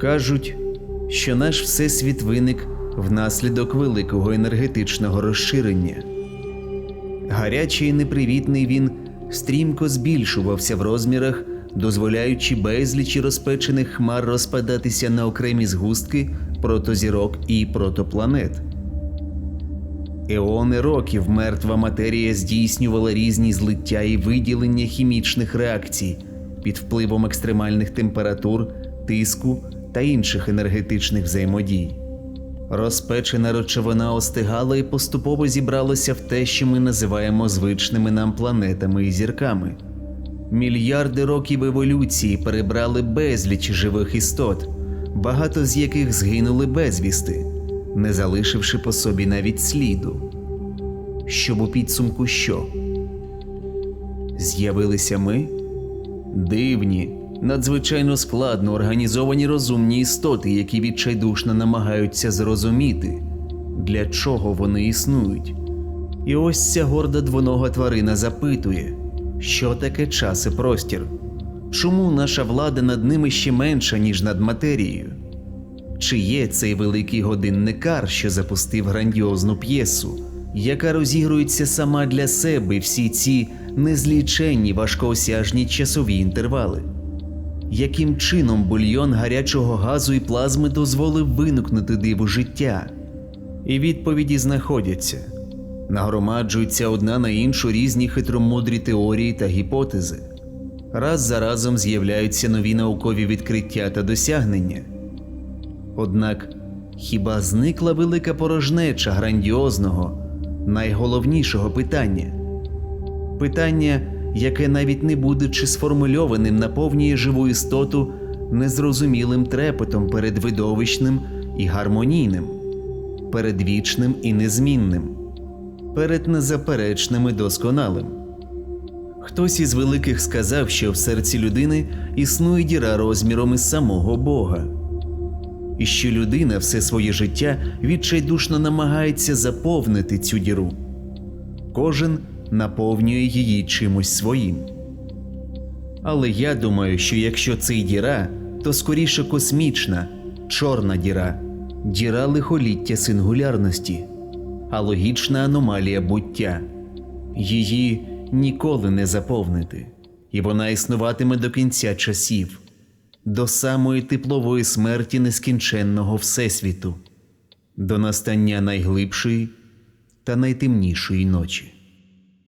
Кажуть, що наш всесвіт виник внаслідок великого енергетичного розширення. Гарячий і непривітний він стрімко збільшувався в розмірах, дозволяючи безлічі розпечених хмар розпадатися на окремі згустки протозірок і протопланет. Еони років мертва матерія здійснювала різні злиття і виділення хімічних реакцій під впливом екстремальних температур, тиску та інших енергетичних взаємодій. Розпечена речовина остигала і поступово зібралася в те, що ми називаємо звичними нам планетами і зірками. Мільярди років еволюції перебрали безліч живих істот, багато з яких згинули безвісти, не залишивши по собі навіть сліду. Щоб у підсумку що? З'явилися ми? Дивні, надзвичайно складно організовані розумні істоти, які відчайдушно намагаються зрозуміти, для чого вони існують. І ось ця горда двонога тварина запитує, що таке час і простір, чому наша влада над ними ще менша, ніж над матерією? Чи є цей великий годинникар, що запустив грандіозну п'єсу, яка розігрується сама для себе всі ці незліченні важкоосяжні часові інтервали? Яким чином бульйон гарячого газу і плазми дозволив виникнути диву життя? І відповіді знаходяться, нагромаджуються одна на іншу різні хитромудрі теорії та гіпотези. Раз за разом з'являються нові наукові відкриття та досягнення. Однак хіба зникла велика порожнеча грандіозного, найголовнішого питання? Питання, яке навіть не будучи сформульованим, наповнює живу істоту незрозумілим трепетом перед видовищним і гармонійним, перед вічним і незмінним, перед незаперечним і досконалим. Хтось із великих сказав, що в серці людини існує діра розміром із самого Бога і що людина все своє життя відчайдушно намагається заповнити цю діру. Кожен наповнює її чимось своїм. Але я думаю, що якщо це й діра, то скоріше космічна, чорна діра, діра лихоліття сингулярності, а логічна аномалія буття. Її ніколи не заповнити, і вона існуватиме до кінця часів до самої теплової смерті нескінченного Всесвіту, до настання найглибшої та найтемнішої ночі.